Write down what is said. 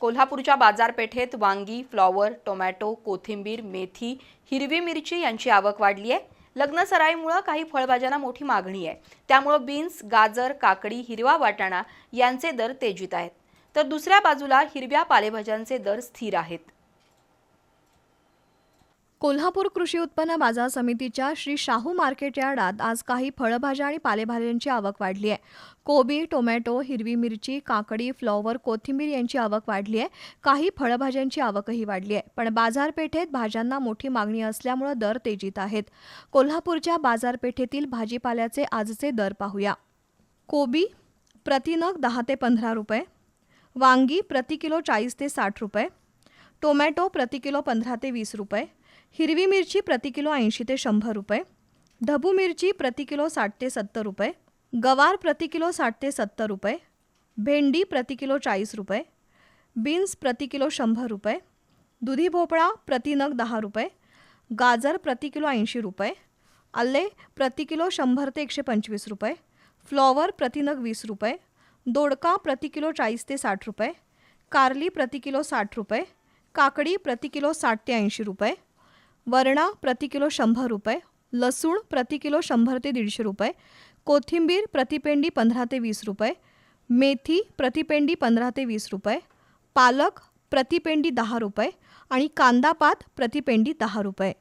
कोल्हापूरच्या बाजारपेठेत वांगी फ्लॉवर टोमॅटो कोथिंबीर मेथी हिरवी मिरची यांची आवक वाढली आहे. लग्न सराईमुळं काही फळभाज्यांना मोठी मागणी आहे. त्यामुळं बीन्स गाजर काकडी हिरवा वाटाणा यांचे दर तेजीत आहेत. तर दुसऱ्या बाजूला हिरव्या पालेभाज्यांचे दर स्थिर आहेत. कोल्हापूर कृषी उत्पन्न बाजार समितीच्या श्री शाहू मार्केट यार्डात आज काही फळभाज्या आणि पालेभाज्यांची आवक वाढली आहे. कोबी टोमॅटो हिरवी मिरची काकडी फ्लॉवर कोथिंबीर यांची आवक वाढली आहे. काही फळभाज्यांची आवकही वाढली आहे. पण बाजारपेठेत भाज्यांना मोठी मागणी असल्यामुळं दर तेजीत आहेत. कोल्हापूरच्या बाजारपेठेतील भाजीपाल्याचे आजचे दर पाहूया. कोबी प्रतिनग दहा ते पंधरा रुपये. वांगी प्रति किलो चाळीस ते साठ रुपये. टोमॅटो प्रति किलो पंधरा ते वीस रुपये. हिरवी मिरची प्रति किलो ऐंशी ते शंभर रुपये ढबू मिरची प्रति किलो साठ ते सत्तर रुपये गवार प्रति किलो साठ ते सत्तर रुपये भेंडी प्रति किलो चाळीस रुपये बीन्स प्रति किलो शंभर रुपये दुधी भोपळा प्रति नग दहा रुपये गाजर प्रति किलो ऐंशी रुपये आले प्रति किलो शंभर ते एकशे पंचवीस रुपये फ्लॉवर प्रति नग वीस रुपये दोडका प्रति किलो चाळीस ते साठ रुपये कारली प्रति किलो साठ रुपये काकडी प्रति किलो साठ ते ऐंशी रुपये वरणा प्रति किलो शंभर रुपये लसूण प्रति किलो शंभर ते दीडशे रुपये कोथिंबीर प्रतिपेंडी पंधरा ते वीस रुपये मेथी प्रतिपेंडी पंधरा ते वीस रुपये पालक प्रतिपेंडी दहा रुपये आणि कांदापात प्रतिपेंडी दहा रुपये.